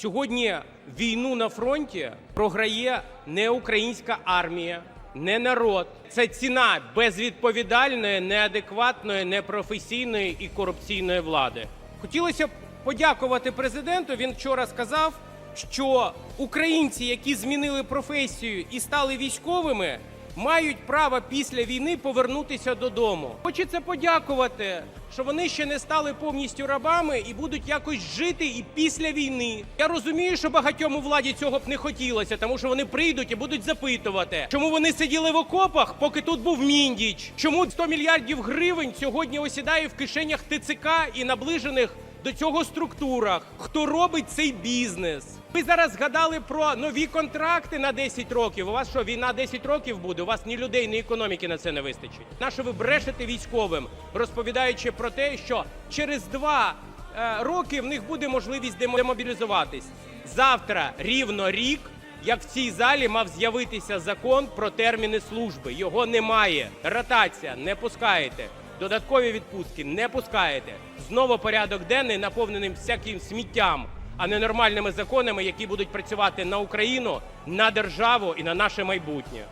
Сьогодні війну на фронті програє не українська армія, не народ. Це ціна безвідповідальної, неадекватної, непрофесійної і корупційної влади. Хотілося б подякувати президенту. Він вчора сказав, що українці, які змінили професію і стали військовими, мають право після війни повернутися додому. Хочеться подякувати, що вони ще не стали повністю рабами і будуть якось жити і після війни. Я розумію, що багатьом у владі цього б не хотілося, тому що вони прийдуть і будуть запитувати, чому вони сиділи в окопах, поки тут був міндіч, чому 100 мільярдів гривень сьогодні осідає в кишенях ТЦК і наближених до цього структурах. Хто робить цей бізнес? Ви зараз згадали про нові контракти на 10 років. У вас що, війна 10 років буде? У вас ні людей, ні економіки на це не вистачить. Нащо ви брешете військовим, розповідаючи про те, що через два е, роки в них буде можливість демобілізуватись. Завтра рівно рік, як в цій залі мав з'явитися закон про терміни служби. Його немає. Ротація не пускаєте. Додаткові відпустки не пускаєте. Знову порядок денний наповнений всяким сміттям, а не нормальними законами, які будуть працювати на Україну, на державу і на наше майбутнє.